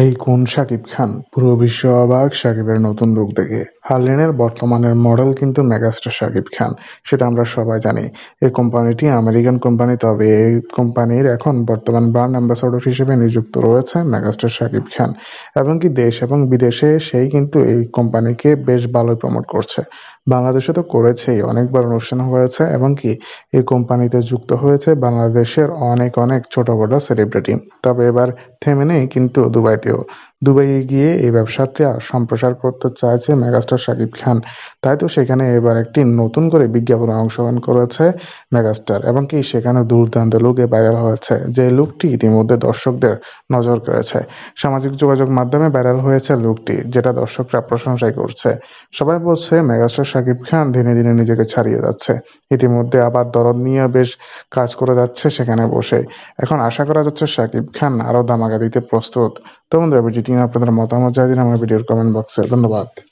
এই কোন শাকিব খান? পুরো বিশ্ব অবাক শাকিবের নতুন লুক দেখে। হারলিনের বর্তমানের মডেল কিন্তু মেগাস্টার শাকিব খান, সেটা আমরা সবাই জানি। এই কোম্পানিটি আমেরিকান কোম্পানি, তবে এই কোম্পানির এখন বর্তমান ব্র্যান্ড অ্যাম্বাসাডর হিসেবে নিযুক্ত রয়েছে মেগাস্টার শাকিব খান। এবং কি দেশ এবং বিদেশে সেই কিন্তু এই কোম্পানিকে বেশ ভালোই প্রমোট করছে। বাংলাদেশে তো করেছেই, অনেকবার অনুষ্ঠান হয়েছে এবং কি এই কোম্পানিতে যুক্ত হয়েছে বাংলাদেশের অনেক অনেক ছোট বড় সেলিব্রিটি তবে এবার থেমে নেই কিন্তু け দুবাইয়ে গিয়ে এই ব্যবসাটা সম্প্রসার করতে চাইছে মেগাস্টার শাকিব খান। তাই তো সেখানে এবার একটি নতুন করে বিজ্ঞাপনে অংশগ্রহণ করেছে মেগাস্টার, এবং কি সেখানে দুর্দান্ত লুকে ভাইরাল হয়েছে, যে লুকটি ইতিমধ্যে দর্শকদের নজর করেছে সামাজিক যোগাযোগ মাধ্যমে ভাইরাল হয়েছে লুকটি, যেটা দর্শকরা প্রশংসাই করছে। সবাই বলছে মেগাস্টার শাকিব খান দিনে দিনে নিজেকে ছাড়িয়ে যাচ্ছে। ইতিমধ্যে আবার দরদ নিয়ে বেশ কাজ করে যাচ্ছে সেখানে বসে। এখন আশা করা যাচ্ছে শাকিব খান আরও দামাগা দিতে প্রস্তুত। তো বন্ধুরা ভিডিওটি की यहाँ पे माता हमारे वीडियो कमेंट बॉक्स से धन्यवाद।